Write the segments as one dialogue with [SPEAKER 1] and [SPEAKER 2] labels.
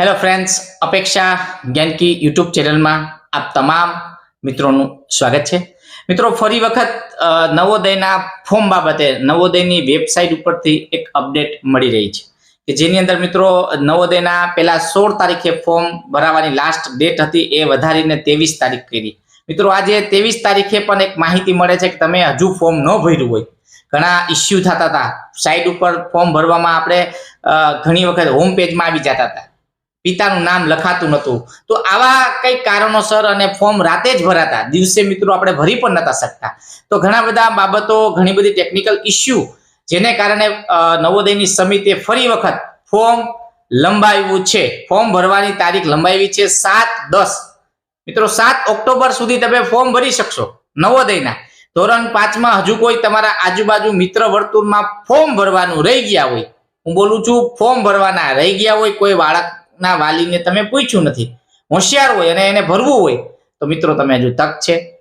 [SPEAKER 1] Hello friends અપેક્ષા Gyanki YouTube ચેનલમાં આપ તમામ મિત્રોનું સ્વાગત છે. મિત્રો, ફરી વખત નવોદયના ફોર્મ બાબતે નવોદયની વેબસાઇટ ઉપરથી એક અપડેટ મળી રહી છે કે જેની અંદર મિત્રો, નવોદયના પહેલા સોળ તારીખે ફોર્મ ભરાવાની લાસ્ટ ડેટ હતી એ વધારીને ત્રેવીસ તારીખ કરી. મિત્રો, આજે ત્રેવીસ તારીખે પણ એક માહિતી મળે છે કે તમે હજુ ફોર્મ ન ભર્યું હોય. ઘણા ઇસ્યુ થતા હતા. સાઇટ ઉપર ફોર્મ ભરવામાં આપણે ઘણી વખત હોમ પેજમાં આવી જતા હતા. પિતાનું નામ લખાતું નહોતું. તો આવા કઈ કારણોસર અને ફોર્મ રાતે જ ભરાતા. દિવસે મિત્રો આપણે ભરી પણ નતા શકતા. તો ઘણા બધા બાબતો, ઘણી બધી ટેકનિકલ ઇસ્યુ જેને કારણે નવોદયની સમિતિએ ફરી વખત ફોર્મ લંબાવ્યું છે. ફોર્મ ભરવાની તારીખ લંબાવી છે સાત દસ. મિત્રો, સાત ઓક્ટોબર સુધી તમે ફોર્મ ભરી શકશો નવોદયના. ધોરણ પાંચમાં હજુ કોઈ તમારા આજુબાજુ મિત્ર વર્તુળમાં ફોર્મ ભરવાનું રહી ગયા હોય. હું બોલું છું ફોર્મ ભરવાના રહી ગયા હોય કોઈ બાળકના વાલીને તમે પૂછ્યું નથી. હોશિયાર હોય અને એને ભરવું હોય, તો મિત્રો તમે હજુ તક છે.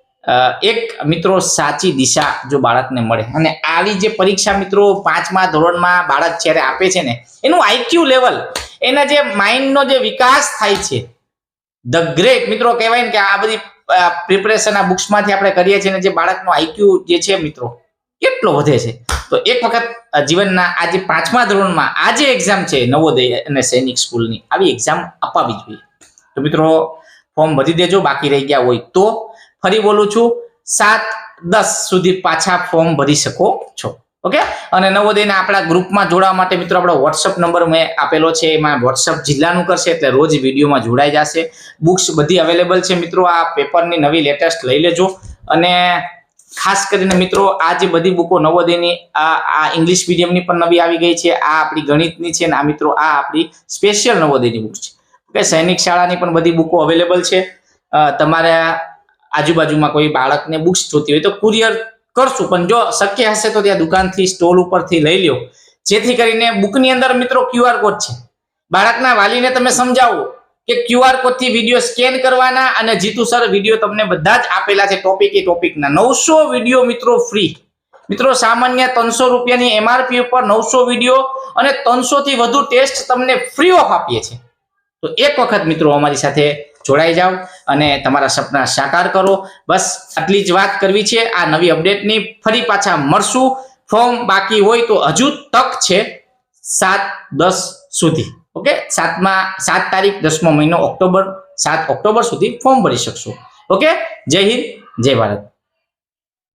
[SPEAKER 1] એક મિત્રો સાચી દિશા જો બાળકને મળે. અને આવી જે પરીક્ષા મિત્રો પાંચમા ધોરણમાં બાળક જ્યારે આપે છે ને, એનું આઈક્યુ લેવલ એના જે માઇન્ડનો જે વિકાસ થાય છે ધ ગ્રેટ મિત્રો કહેવાય ને કે આ બધી પ્રિપરેશન આ બુક્સમાંથી આપણે કરીએ છીએ ને, જે બાળકનો આઈક્યુ જે છે મિત્રો, કેટલો વધે છે. તો એક વખત જીવનના આજે પાંચમા ધોરણમાં આ જે એક્ઝામ છે નવોદય અને સૈનિક સ્કૂલની. આવી એક્ઝામ અપાવી જોઈએ. તો મિત્રો ફોર્મ ભરી દેજો, બાકી રહી ગયા હોય તો ફરી બોલું છું, સાત દસ સુધી પાછા ફોર્મ ભરી શકો છો. ઓકે? અને નવોદયના આપણા ગ્રુપમાં જોડાવા માટે મિત્રો, આપણો વોટ્સઅપ નંબર મેં આપેલો છે, એમાં વોટ્સઅપ જિલ્લાનું કરશે, એટલે રોજ વિડીયોમાં જોડાઈ જશે. બુક્સ બધી અવેલેબલ છે મિત્રો, આ પેપરની નવી લેટેસ્ટ લઈ લેજો. અને ખાસ કરીને મિત્રો, આ જે બધી બુકો નવોદયની, આ આ ઇંગ્લિશ મીડિયમની પણ નવી આવી ગઈ છે. આ આપણી ગણિતની છે અને આ મિત્રો, આ આપણી સ્પેશિયલ નવોદયની બુક છે. ઓકે, સૈનિક શાળાની પણ બધી બુકો અવેલેબલ છે. તમારે આજુબાજુમાં કોઈ બાળકને બુક્સ જોતી હોય તો કુરિયર કરશું. પણ જો શક્ય હશે તો ત્યાં દુકાનથી સ્ટોલ ઉપરથી લઈ લ્યો. જેથી કરીને બુકની અંદર મિત્રો ક્યુઆર કોડ છે. બાળકના વાલીને તમે સમજાવો. કે ક્યુઆર કોડથી વીડિયો સ્કેન કરવાના અને જીતુ સર વીડિયો તમને બધા જ આપેલા છે ટોપિક એ ટોપિકના નવસો વીડિયો મિત્રો ફ્રી મિત્રો સામાન્ય ત્રણસો રૂપિયાની એમઆરપી ઉપર નવસો વીડિયો અને ત્રણસો થી વધુ ટેસ્ટ તમને ફ્રી ઓફ આપીએ છીએ. તો એક વખત મિત્રો અમારી સાથે જોડાઈ જાઓ અને તમારા સપના સાકાર કરો. બસ આટલી જ વાત કરવી છે. આ નવી અપડેટની ફરી પાછા મળશું. ફોર્મ બાકી હોય તો હજુ તક છે સાત દસ સુધી. ઓકે? સાતમા સાત તારીખ દસમો મહિનો ઓક્ટોબર સાત ઓક્ટોબર સુધી ફોર્મ ભરી શકશો. ઓકે? જય હિન્દ, જય ભારત.